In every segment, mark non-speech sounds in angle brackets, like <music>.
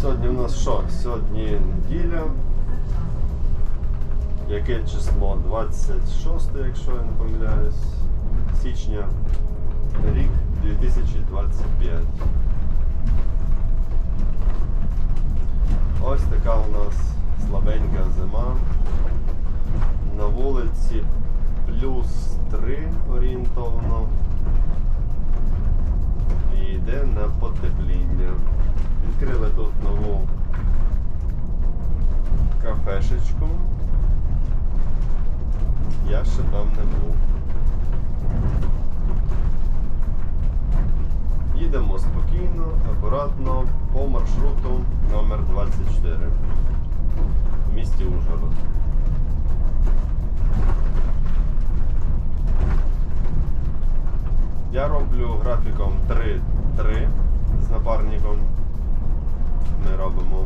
Сьогодні в нас що? Сьогодні неділя. Яке число? 26, якщо я не помиляюсь, січня, рік 2025. Ось така у нас слабенька зима. На вулиці плюс 3 орієнтовно. І йде на потепління. Відкрили тут кафешечку. Я ще там не був. Їдемо спокійно, акуратно по маршруту номер 24 в місті Ужгород. Я роблю графіком 3-3 з напарником. Ми робимо.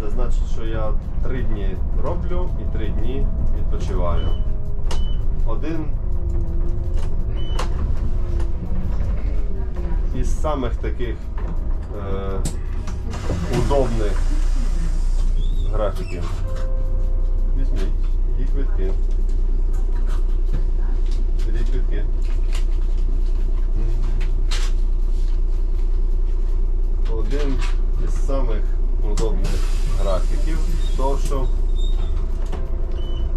Це значить, що я 3 дні роблю і 3 дні відпочиваю. Один із самих таких е, удобних графіків. Візьміть, і квитки. Беріть квитки. Один із самих удобних графіків, то що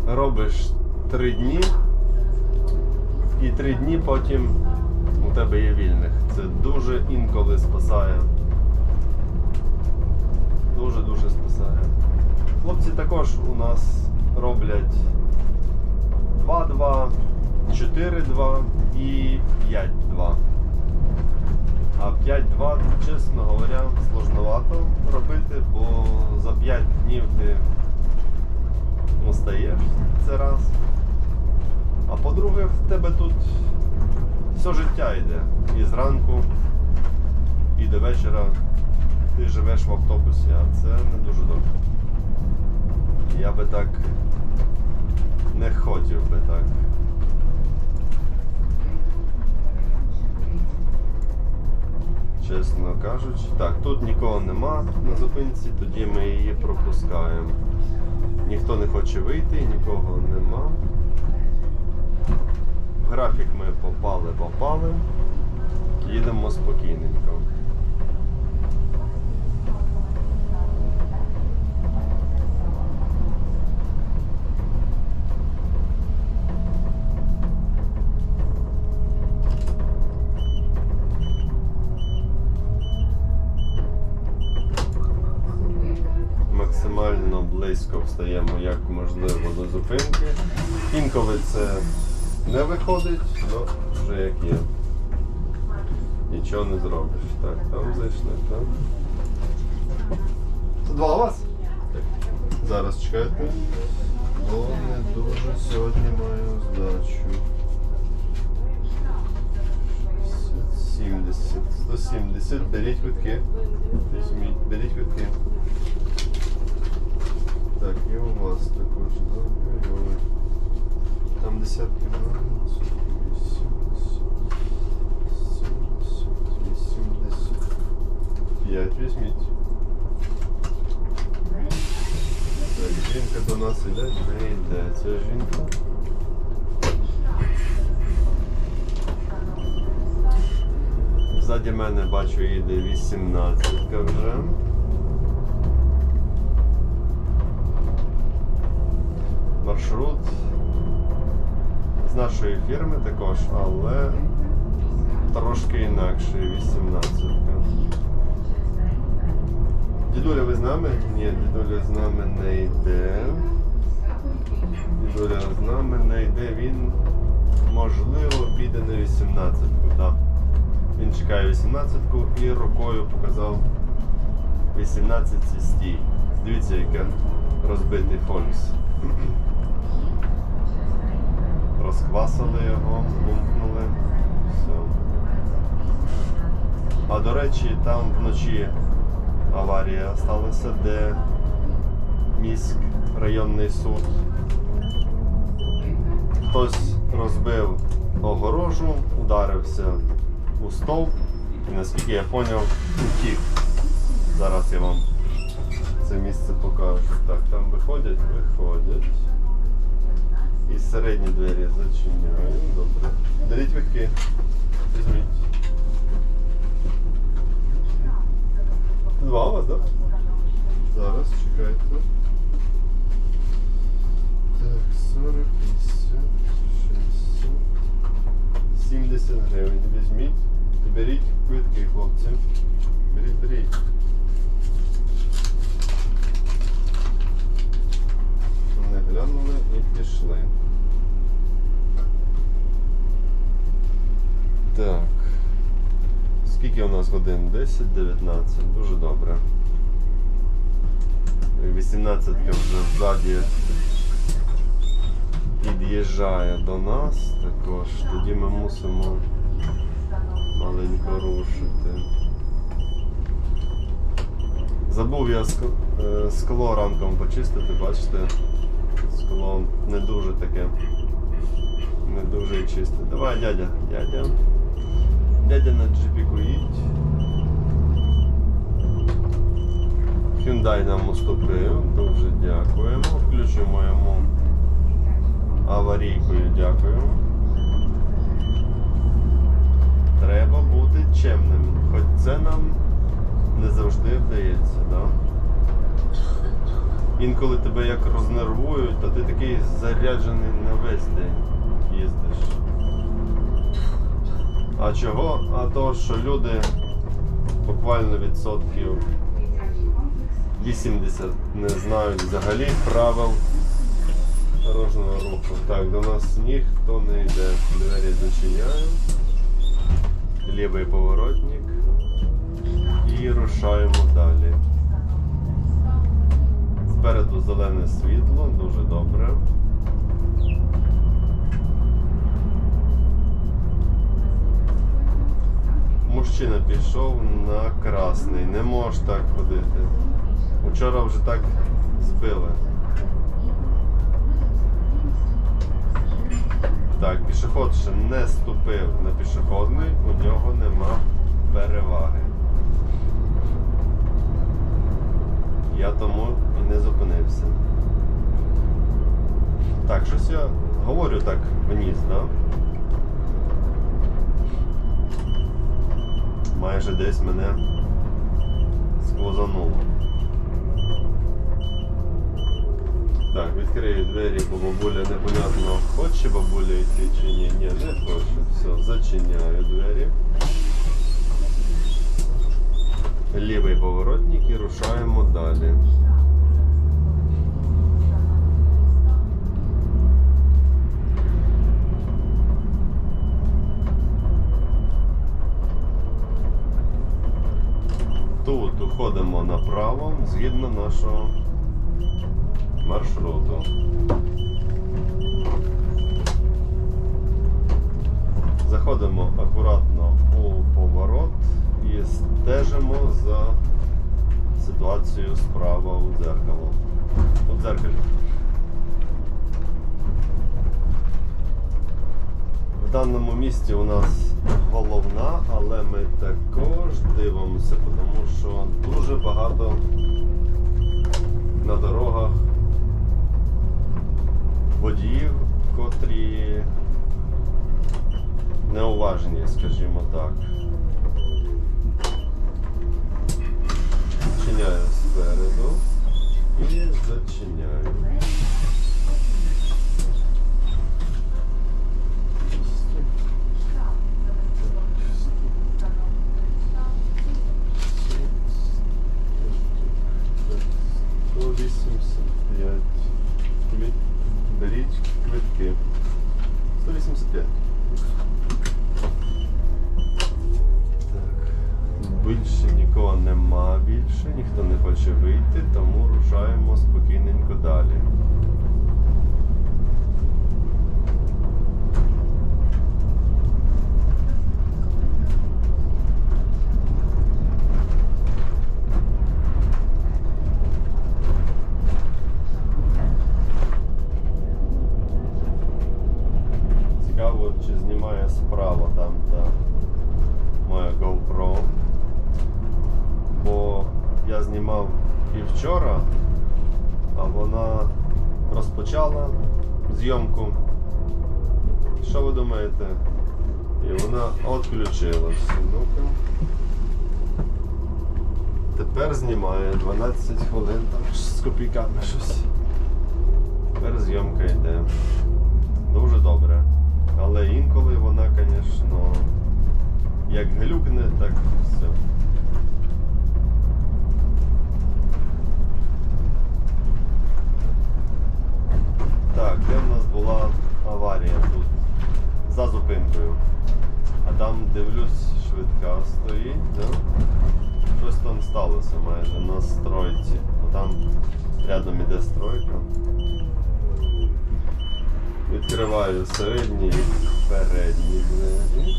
робиш три дні і три дні потім у тебе є вільних. Це дуже інколи спасає. Дуже-дуже спасає. Хлопці також у нас роблять 2-2, 4-2 і 5-2. А 5-2, чесно говоря, сложновато робити, бо за 5 днів ти устаєш це раз. А по-друге, в тебе тут все життя йде. І зранку, і до вечора ти живеш в автобусі, а це не дуже добре. Я би так не хотів би так. Чесно кажучи. Так, тут нікого нема на зупинці, тоді ми її пропускаємо. Ніхто не хоче вийти, нікого нема. В графік ми попали, попали. Їдемо спокійненько. Близько встаємо, як можливо, до зупинки. Інколи це не виходить, але вже як є. Нічого не зробиш. Так, там зайшли. Це два у вас? Так. Зараз чекайте. Бо не дуже сьогодні маю здачу. 70, 170, беріть квитки. Беріть квитки. Так, і у вас також. Ой-ой. Там десятки на 5 візьміть. Так, жінка до нас іде, не йде. Це жінка. Ззаді мене бачу їде 18 вже. Маршрут з нашої фірми також, але трошки інакший 18. Дідуля, ви з нами? Ні, дідуля з нами не йде. Дідуля з нами не йде, він можливо піде на 18-ку, так. Він чекає 18-ку і рукою показав 18 стій. Дивіться, яке розбитий фолькс. Розквасили його, вимкнули. Все. А до речі, там вночі аварія сталася, де міськ районний суд. Хтось розбив огорожу, ударився у стовп і наскільки я зрозумів, утік. Зараз я вам це місце покажу. Так, там виходять, виходять. І середні двері зачиняю. Добре. Беріть вики. Візьміть. Два у вас, так? Зараз, чекайте. Так, 40, 50, 60, 70 гривень. Візьміть. Беріть квитки, хлопці. Беріть, беріть. Глянули і пішли. Так. Скільки у нас годин? 10, 19. Дуже добре. 18 вже ззаді під'їжджає до нас також. Тоді ми мусимо маленько рушити. Забув я е, скло ранком почистити, бачите? Скло не дуже таке. Не дуже чисте. Давай, дядя, дядя. Дядя на джипіку їдь. Hyundai нам уступив, дуже дякуємо. Включимо йому аварійкою, дякую. Треба бути чемним, хоч це нам не завжди вдається, да? Інколи тебе як рознервують, то ти такий заряджений на весь день їздиш. А чого? А то, що люди буквально відсотків 80 не знають взагалі правил дорожнього руху. Так, до нас ніхто не йде. Двері зачиняємо. Лівий поворотник. І рушаємо далі. Спереду зелене світло, дуже добре. Мужчина пішов на красний. Не можеш так ходити. Вчора вже так збили. Так, пішоход ще не ступив на пішохідний, у нього нема переваги. Я тому і не зупинився. Так, щось я говорю так вниз, да? Майже десь мене сквозануло. Так, відкрию двері, бо бабуля непонятно, хоче бабуля йти чи ні. Ні, не хоче. Все, зачиняю двері. Лівий поворотник і рушаємо далі. Тут уходимо направо згідно нашого маршруту. Заходимо акуратно у поворот і стежимо за ситуацією справа у дзеркало. У дзеркалі. В даному місці у нас головна, але ми також дивимося, тому що дуже багато на дорогах водіїв, котрі неуважні, скажімо так. Зачиняю спереду і зачиняю. Сто вісімдесят п'ять. Квит- Беріть квитки. 185. Нікого нема більше, ніхто не хоче вийти, тому рушаємо спокійненько далі. Цікаво, чи знімає справа там та моя GoPro. Бо я знімав і вчора, а вона розпочала зйомку. Що ви думаєте? І вона відключилась. Ну-ка. Тепер знімає 12 хвилин там з копійками щось. Тепер зйомка йде. Дуже добре. Але інколи вона, звісно, як глюкне, так все. там сталося майже на стройці. Бо там рядом іде стройка. Відкриваю середні і передні двері.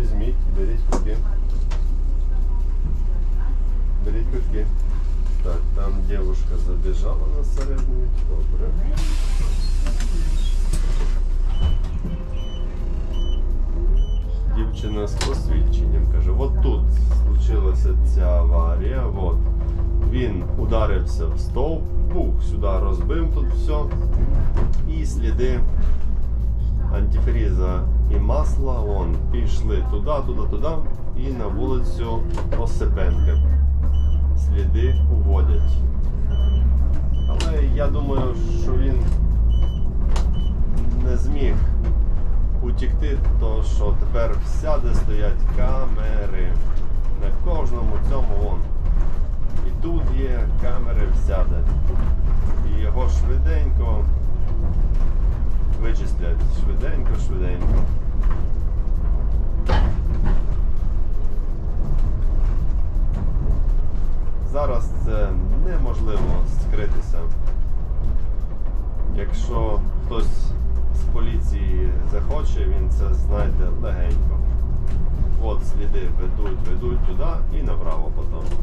Візьміть, беріть кутки. Беріть кутки. Так, там девушка забіжала на середній. Добре. Аварія, от. Він ударився в стовп, бух сюди розбив тут все. І сліди антифріза і масла вон, пішли туди, туди, туди і на вулицю Осипенка. Сліди уводять. Але я думаю, що він не зміг утікти, то що тепер всяде стоять камери. На кожному цьому вон. І тут є камери всяде. І його швиденько вичислять. Швиденько, швиденько. Зараз це неможливо скритися. Якщо хтось з поліції захоче, він це знайде легенько. От сліди ведуть, ведуть туди і направо потім.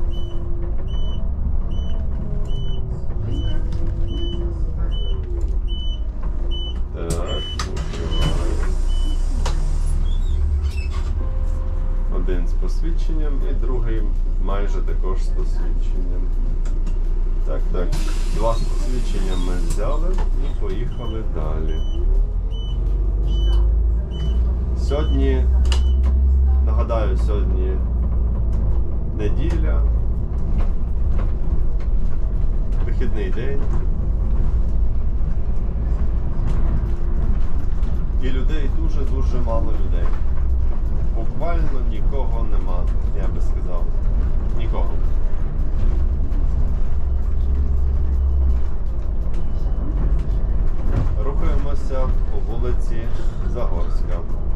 Так. Один з посвідченням і другий майже також з посвідченням. Так, так. Два з посвідченням ми взяли і поїхали далі. Сьогодні, нагадаю, сьогодні неділя, вихідний день. І людей дуже-дуже мало людей. Буквально нікого нема, я би сказав. Нікого. Рухаємося по вулиці Загорська.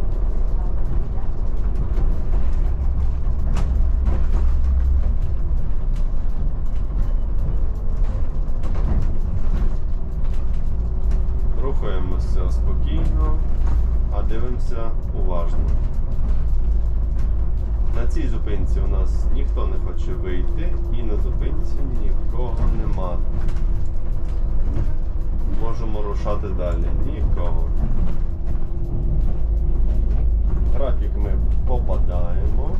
Рухаємося спокійно, а дивимося уважно. На цій зупинці у нас ніхто не хоче вийти і на зупинці нікого нема. Можемо рушати далі. Нікого. Графік ми попадаємо.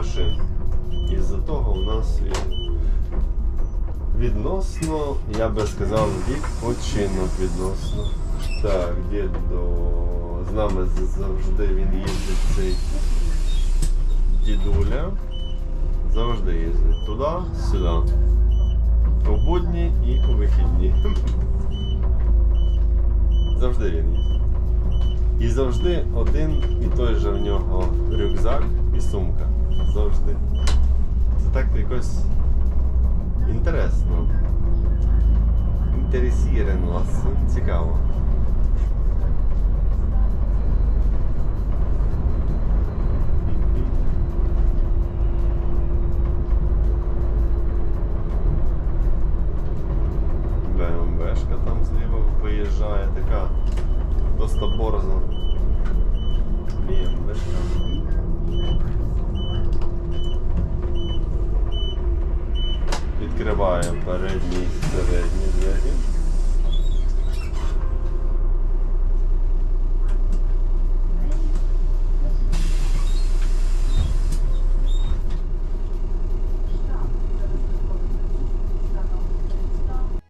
Машин. Із-за того у нас відносно, я би сказав, відпочинок відносно. Так, дід до... з нами завжди він їздить цей дідуля. Завжди їздить туди, сюди. У будні і у вихідні. <laughs> Завжди він їздить. І завжди один і той же в нього рюкзак і сумка завжди. Це так якось інтересно. Інтересірено, цікаво. БМВшка там зліва виїжджає, така доста борза. БМВшка. відкриваємо передні і середні двері.